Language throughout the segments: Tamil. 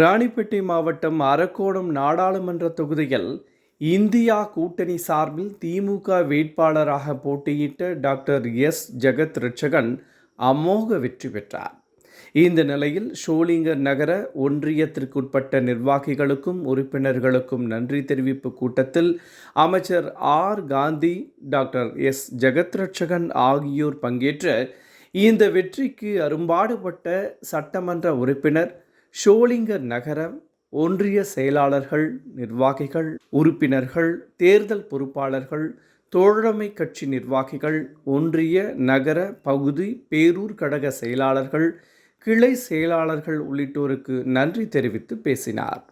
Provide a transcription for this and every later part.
ராணிப்பேட்டை மாவட்டம் அரக்கோணம் நாடாளுமன்ற தொகுதியில் இந்தியா கூட்டணி சார்பில் திமுக வேட்பாளராக போட்டியிட்ட டாக்டர் எஸ். ஜெகத் ரட்சகன் அமோக வெற்றி பெற்றார். இந்த நிலையில் ஷோலிங்கர் நகர ஒன்றியத்திற்குட்பட்ட நிர்வாகிகளுக்கும் உறுப்பினர்களுக்கும் நன்றி தெரிவிப்பு கூட்டத்தில் அமைச்சர் R. Gandhi doctor S. Jagath Ratchagan ஆகியோர் பங்கேற்று இந்த வெற்றிக்கு அரும்பாடுபட்ட சட்டமன்ற உறுப்பினர் ஷோலிங்கர் நகரம் ஒன்றிய செயலாளர்கள் நிர்வாகிகள் உறுப்பினர்கள் தேர்தல் பொறுப்பாளர்கள் தோழமை கட்சி நிர்வாகிகள் ஒன்றிய நகர பகுதி பேரூர் கழக செயலாளர்கள் கிளை செயலாளர்கள் உள்ளிட்டோருக்கு நன்றி தெரிவித்து பேசினார்.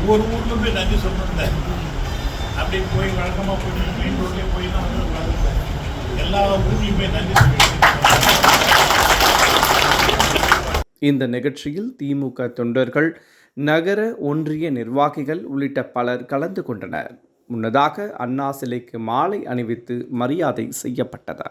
ஒவ்வொரு ஊர்லும் போய் நன்றி சொல்லணும் அப்படி போய் வழக்கமாக போய் மெயின் ரோட்லேயே போய் தான் வந்து உட்காந்துருப்பேன் எல்லா ஊர்லேயும் போய் நன்றி இந்த நிகழ்ச்சியில் திமுக தொண்டர்கள் நகர ஒன்றிய நிர்வாகிகள் உள்ளிட்ட பலர் கலந்து கொண்டனர். முன்னதாக அண்ணா சிலைக்கு மாலை அணிவித்து மரியாதை செய்யப்பட்டது.